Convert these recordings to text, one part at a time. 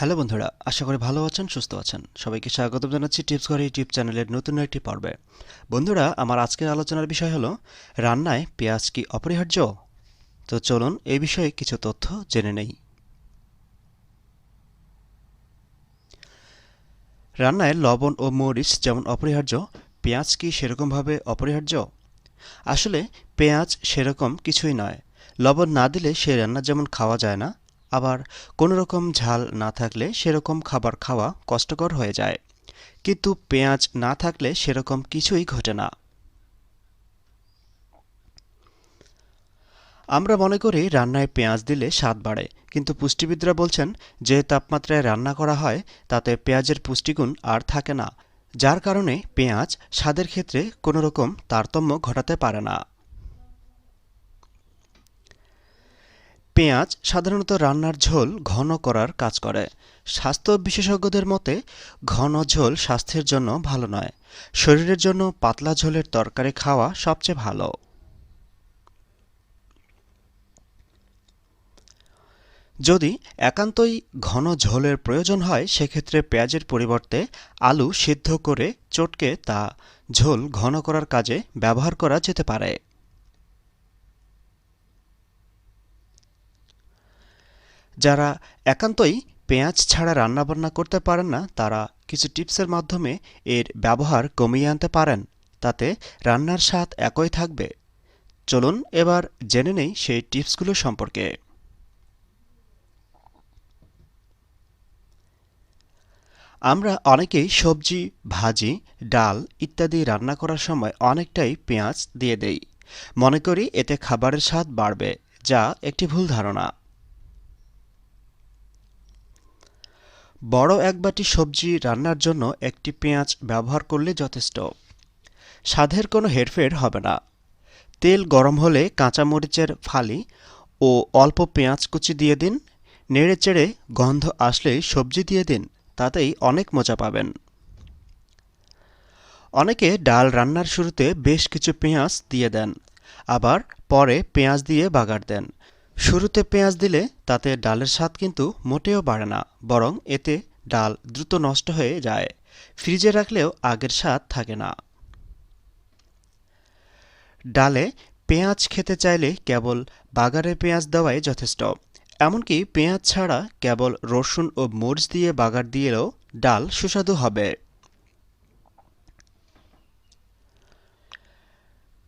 Hello বন্ধুরা, আশা করি ভালো আছেন, সুস্থ আছেন। সবাইকে স্বাগত জানাচ্ছি টিপস ঘর ইউটিউব চ্যানেলের নতুন একটি পর্বে। বন্ধুরা, আমার আজকের আলোচনার বিষয় হলো, রান্নায় পেঁয়াজ কি অপরিহার্য? তো চলুন এই বিষয়ে কিছু তথ্য জেনে নেই। রান্নায় লবণ ও মরিচ যেমন অপরিহার্য, পেঁয়াজ কি সেরকমভাবে অপরিহার্য? আসলে, পেঁয়াজ সেরকম কিছুই নয়। লবণ না দিলে সে রান্না যেমন খাওয়া যায় না আবার কোনো রকম ঝাল না থাকলে সেরকম খাবার খাওয়া কষ্টকর হয়ে যায়। কিন্তু পেঁয়াজ না থাকলে সেরকম কিছুই ঘটে না। আমরা মনে করি রান্নায় পেঁয়াজ দিলে স্বাদ বাড়ে, কিন্তু পুষ্টিবিদরা বলছেন যে তাপমাত্রায় রান্না করা হয়, তাতে পেঁয়াজের পুষ্টিগুণ আর থাকে না, যার কারণে পেঁয়াজ স্বাদের ক্ষেত্রে কোনো রকম তারতম্য ঘটাতে পারে না। পেঁয়াজ সাধারণত রান্নার ঝোল ঘন করার কাজ করে। স্বাস্থ্য বিশেষজ্ঞদের মতে, ঘন ঝোল স্বাস্থ্যের জন্য ভালো নয়। শরীরের জন্য পাতলা ঝোলের তরকারি খাওয়া সবচেয়ে ভালো। যদি একান্তই ঘন ঝোলের প্রয়োজন হয়, সেক্ষেত্রে পেঁয়াজের পরিবর্তে আলু সিদ্ধ করে চটকে তা ঝোল ঘন করার কাজে ব্যবহার করা যেতে পারে। যারা একান্তই পেঁয়াজ ছাড়া রান্নাবান্না করতে পারেন না, তারা কিছু টিপসের মাধ্যমে এর ব্যবহার কমিয়ে আনতে পারেন। তাতে রান্নার স্বাদ একই থাকবে। চলুন এবার জেনে নেই সেই টিপসগুলো সম্পর্কে। আমরা অনেকেই সবজি, ভাজি, ডাল ইত্যাদি রান্না করার সময় অনেকটাই পেঁয়াজ দিয়ে দেই। মনে করি এতে খাবারের স্বাদ বাড়বে, যা একটি ভুল ধারণা। বড় এক বাটি সবজি রান্নার জন্য একটি পেঁয়াজ ব্যবহার করলে যথেষ্ট। স্বাদের কোনো হেরফের হবে না। তেল গরম হলে কাঁচামরিচের ফালি ও অল্প পেঁয়াজ কুচি দিয়ে দিন। নেড়ে চেড়ে গন্ধ আসলেই সবজি দিয়ে দিন, তাতেই অনেক মজা পাবেন। অনেকে ডাল রান্নার শুরুতে বেশ কিছু পেঁয়াজ দিয়ে দেন, আবার পরে পেঁয়াজ দিয়ে বাগার দেন। শুরুতে পেঁয়াজ দিলে তাতে ডালের স্বাদ কিন্তু মোটেও বাড়ে না, বরং এতে ডাল দ্রুত নষ্ট হয়ে যায়। ফ্রিজে রাখলেও আগের স্বাদ থাকে না। ডালে পেঁয়াজ খেতে চাইলে কেবল বাগারে পেঁয়াজ দেওয়াই যথেষ্ট। এমনকি পেঁয়াজ ছাড়া কেবল রসুন ও মরিচ দিয়ে বাগার দিয়েও ডাল সুস্বাদু হবে।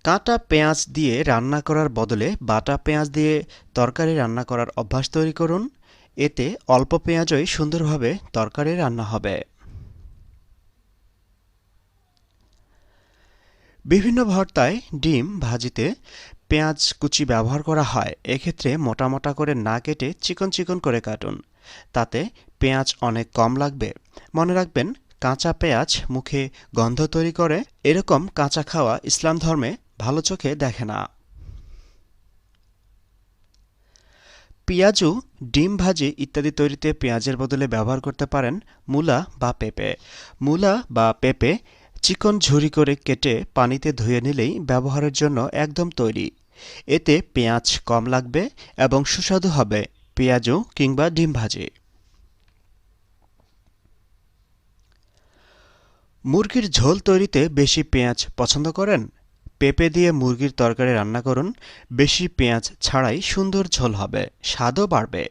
কাঁটা পেঁয়াজ দিয়ে রান্না করার বদলে বাটা পেঁয়াজ দিয়ে তরকারি রান্না করার অভ্যাস তৈরি করুন। এতে অল্প পেঁয়াজই সুন্দরভাবে তরকারি রান্না হবে। বিভিন্ন ভর্তায় ডিম ভাজিতে পেঁয়াজ কুচি ব্যবহার করা হয়। এক্ষেত্রে মোটা মোটা করে না কেটে চিকন চিকন করে কাটুন। তাতে পেঁয়াজ অনেক কম লাগবে। মনে রাখবেন, কাঁচা পেঁয়াজ মুখে গন্ধ তৈরি করে। এরকম কাঁচা খাওয়া ইসলাম ধর্মে ভালো চোখে দেখে না। পেঁয়াজু, ডিম ভাজি ইত্যাদি তৈরিতে পেঁয়াজের বদলে ব্যবহার করতে পারেন মূলা বা পেঁপে। মূলা বা পেঁপে চিকন ঝুরি করে কেটে পানিতে ধুয়ে নিলেই ব্যবহারের জন্য একদম তৈরি। এতে পেঁয়াজ কম লাগবে এবং সুস্বাদু হবে পেঁয়াজু কিংবা ডিম ভাজি। মুরগির ঝোল তৈরিতে বেশি পেঁয়াজ পছন্দ করেন? পেঁপে দিয়ে মুরগির তরকারি রান্না করুন, বেশি পেঁয়াজ ছাড়াই সুন্দর ঝোল হবে, স্বাদও বাড়বে।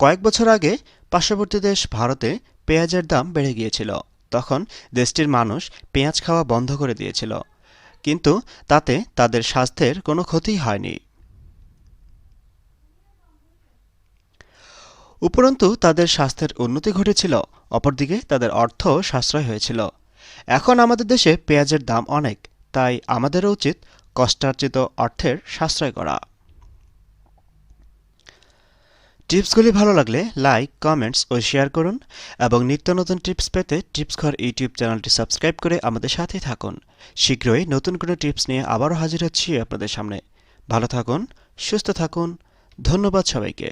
কয়েক বছর আগে পার্শ্ববর্তী দেশ ভারতে পেঁয়াজের দাম বেড়ে গিয়েছিল, তখন দেশটির মানুষ পেঁয়াজ খাওয়া বন্ধ করে দিয়েছিল, কিন্তু তাতে তাদের স্বাস্থ্যের কোনো ক্ষতি হয়নি। উপরন্তু তাদের স্বাস্থ্যের উন্নতি ঘটেছিল, অপরদিকে তাদের অর্থ সাশ্রয় হয়েছিল। এখন আমাদের দেশে পেঁয়াজের দাম অনেক, তাই আমাদেরও উচিত কষ্টার্জিত অর্থের সাশ্রয় করা। টিপসগুলি ভালো লাগলে লাইক, কমেন্টস ও শেয়ার করুন এবং নিত্য নতুন টিপস পেতে টিপস ঘর ইউটিউব চ্যানেলটি সাবস্ক্রাইব করে আমাদের সাথে থাকুন। শীঘ্রই নতুন কোনো টিপস নিয়ে আবারও হাজির হচ্ছি আপনাদের সামনে। ভালো থাকুন, সুস্থ থাকুন, ধন্যবাদ সবাইকে।